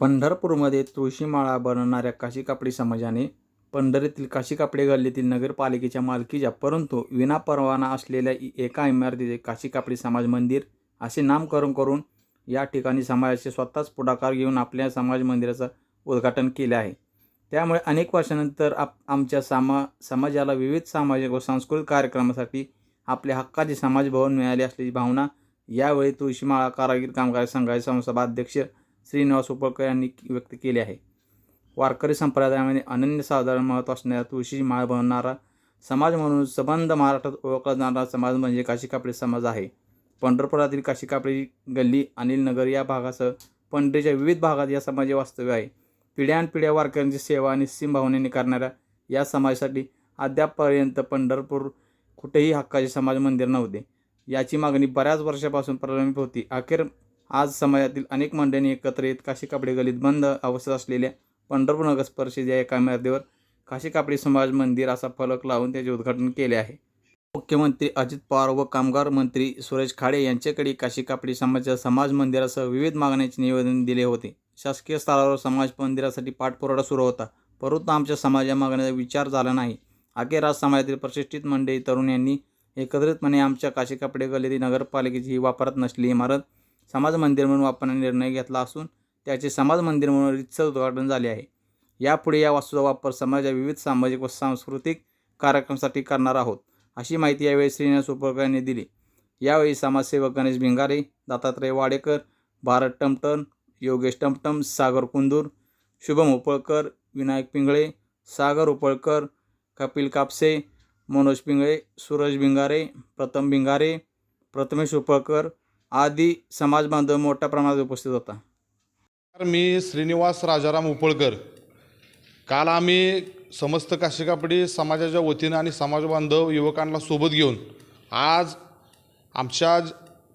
पंढरपूरमध्ये तुळशीमाळा बनवणाऱ्या काशी कापडी समाजाने पंढरीतील काशी कापडे गल्लीतील नगरपालिकेच्या मालकीच्या परंतु विनापरवाना असलेल्या एका इमारतीचे काशी कापडी समाज मंदिर असे नामकरण करून या ठिकाणी समाजाचे स्वतःच पुढाकार घेऊन आपल्या समाज मंदिराचं उद्घाटन केले आहे. त्यामुळे अनेक वर्षानंतर आप आमच्या सामा समाजाला विविध सामाजिक व सांस्कृतिक कार्यक्रमासाठी आपल्या हक्काचे समाज भवन मिळाले असल्याची भावना यावेळी तुळशीमाळा कारागीर कामगार संघाचे संसभा अध्यक्ष श्रीनिवास उपळकर यांनी व्यक्त केले आहे. वारकरी संप्रदायामध्ये अनन्यसाधारण महत्त्व असणाऱ्या तुळशी माळ बनवणारा समाज म्हणून संबंध महाराष्ट्रात ओळखला जाणारा समाज म्हणजे काशी कापडी समाज आहे. पंढरपुरातील काशी कापडी गल्ली अनिल नगर या भागासह पंढरीच्या विविध भागात या समाजाचे वास्तव्य आहे. पिढ्यानपिढ्या वारकऱ्यांची सेवा निस्सीम भावनेने करणाऱ्या या समाजासाठी अद्यापपर्यंत पंढरपूर कुठेही हक्काचे समाज मंदिर नव्हते. याची मागणी बऱ्याच वर्षापासून प्रलंबित होती. अखेर आज समाजातील अनेक मंडळींनी एकत्र येत काशी कापडे गलीत बंद अवस्थेत असलेल्या पंढरपूर नगर या एका इमारतीवर काशी कापडी समाज मंदिर असा फलक लावून त्याचे उद्घाटन केले आहे. मुख्यमंत्री अजित पवार व कामगार मंत्री सुरेश खाडे यांच्याकडे काशी कापडी समाजाच्या समाज मंदिरासह विविध मागण्यांचे निवेदन दिले होते. शासकीय स्तरावर समाज मंदिरासाठी पाठपुरावा सुरू होता. परंतु आमच्या समाजा मागण्याचा विचार झाला नाही. अखेर आज समाजातील प्रतिष्ठित मंडळी तरुण यांनी एकत्रितपणे आमच्या काशी कापडे गल्लीतील नगरपालिकेची ही वापरत नसली इमारत समाज मंदिर म्हणून वापरण्याचा निर्णय घेतला असून त्याचे समाज मंदिर म्हणून रितसर उद्घाटन झाले आहे. यापुढे या वास्तूचा वापर समाजाच्या विविध सामाजिक व सांस्कृतिक कार्यक्रमासाठी करणार आहोत अशी माहिती यावेळी श्रीनिवास उपळकर यांनी दिली. यावेळी समाजसेवक गणेश भिंगारे दत्तात्रय वाडेकर भारत टमटन योगेश टमटम सागर कुंदूर शुभम उपळकर विनायक पिंगळे सागर उपळकर कपिल कापसे मनोज पिंगळे सूरज भिंगारे प्रथम भिंगारे प्रथमेश उपळकर आदी समाज बांधव मोठ्या प्रमाणात उपस्थित होता. तर मी श्रीनिवास राजाराम उपळकर. काल आम्ही समस्त काशिकापडी समाजाच्या वतीनं आणि समाज बांधव युवकांना सोबत घेऊन आज आमच्या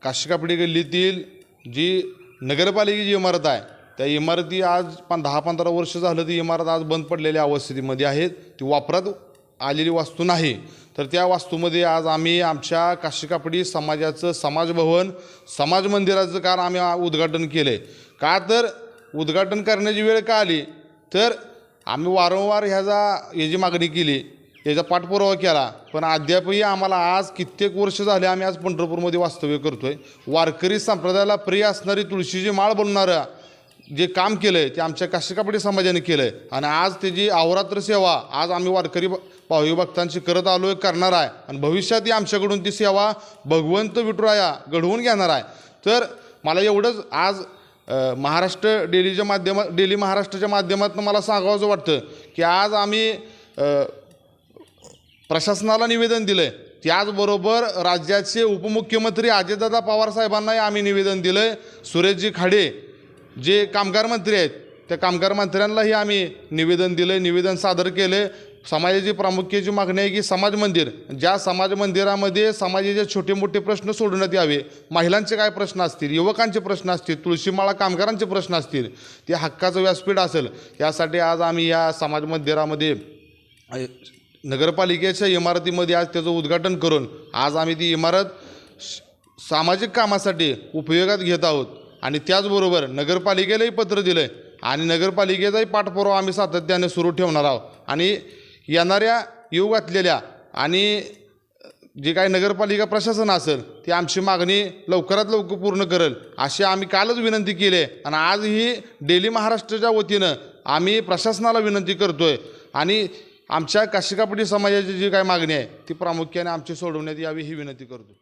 काशिकापडी गल्लीतील जी नगरपालिकेची इमारत आहे त्या इमारती आज पण दहा पंधरा वर्ष झालं ती इमारत आज बंद पडलेल्या अवस्थेमध्ये आहेत ती वापरात आलेली वास्तू नाही. तर त्या वास्तूमध्ये आज आम्ही आमच्या काशीकापडी समाजाचं समाजभवन समाज मंदिराचं कार आम्ही उद्घाटन केलं. आहे का तर उद्घाटन करण्याची वेळ का आली? तर आम्ही वारंवार ह्याचा याची मागणी केली याचा पाठपुरावा केला. पण अद्यापही आम्हाला आज कित्येक वर्ष झाले आम्ही आज पंढरपूरमध्ये वास्तव्य करतो आहे वारकरी संप्रदायाला प्रिय असणारी तुळशीची माळ बनणारा जे काम केलं आहे ते आमच्या काशिकापटी समाजाने केलं आहे आणि आज त्याची अवरात्र सेवा आज आम्ही वारकरी पाहुवी भावी भक्तांची करत आलो आहे करणार आहे. आणि भविष्यातही आमच्याकडून ती सेवा भगवंत विठुराया घडवून घेणार आहे. तर मला एवढंच आज महाराष्ट्र डेलीच्या माध्यमात डेली महाराष्ट्राच्या माध्यमातून मला सांगावंसं वाटतं की आज आम्ही प्रशासनाला निवेदन दिलं आहे त्याचबरोबर राज्याचे उपमुख्यमंत्री अजितदादा पवार साहेबांनाही आम्ही निवेदन दिलं आहे सुरेशजी खाडे जे कामगार मंत्री आहेत त्या कामगार मंत्र्यांनाही आम्ही निवेदन दिलं निवेदन सादर केलं समाजाची प्रामुख्याची मागणी आहे की समाज मंदिर ज्या समाज मंदिरामध्ये समाजाचे छोटे मोठे प्रश्न सोडवण्यात यावे महिलांचे काय प्रश्न असतील युवकांचे प्रश्न असतील तुळशीमाळा कामगारांचे प्रश्न असतील ते हक्काचं व्यासपीठ असेल यासाठी आज आम्ही या समाज मंदिरामध्ये नगरपालिकेच्या इमारतीमध्ये आज त्याचं उद्घाटन करून आज आम्ही ती इमारत सामाजिक कामासाठी उपयोगात घेत आहोत. आणि त्याचबरोबर नगरपालिकेलाही पत्र दिलं आहे आणि नगरपालिकेचाही पाठपुरावा आम्ही सातत्याने सुरू ठेवणार आहोत. आणि येणाऱ्या येऊ घातलेल्या आणि जे काही नगरपालिका प्रशासन असेल ती आमची मागणी लवकरात लवकर पूर्ण करेल अशी आम्ही कालच विनंती केली आहे. आणि आजही डेली महाराष्ट्राच्या वतीनं आम्ही प्रशासनाला विनंती करतो आहे आणि आमच्या काशिकापटी समाजाची जी काही मागणी आहे ती प्रामुख्याने आमची सोडवण्यात यावी ही विनंती करतो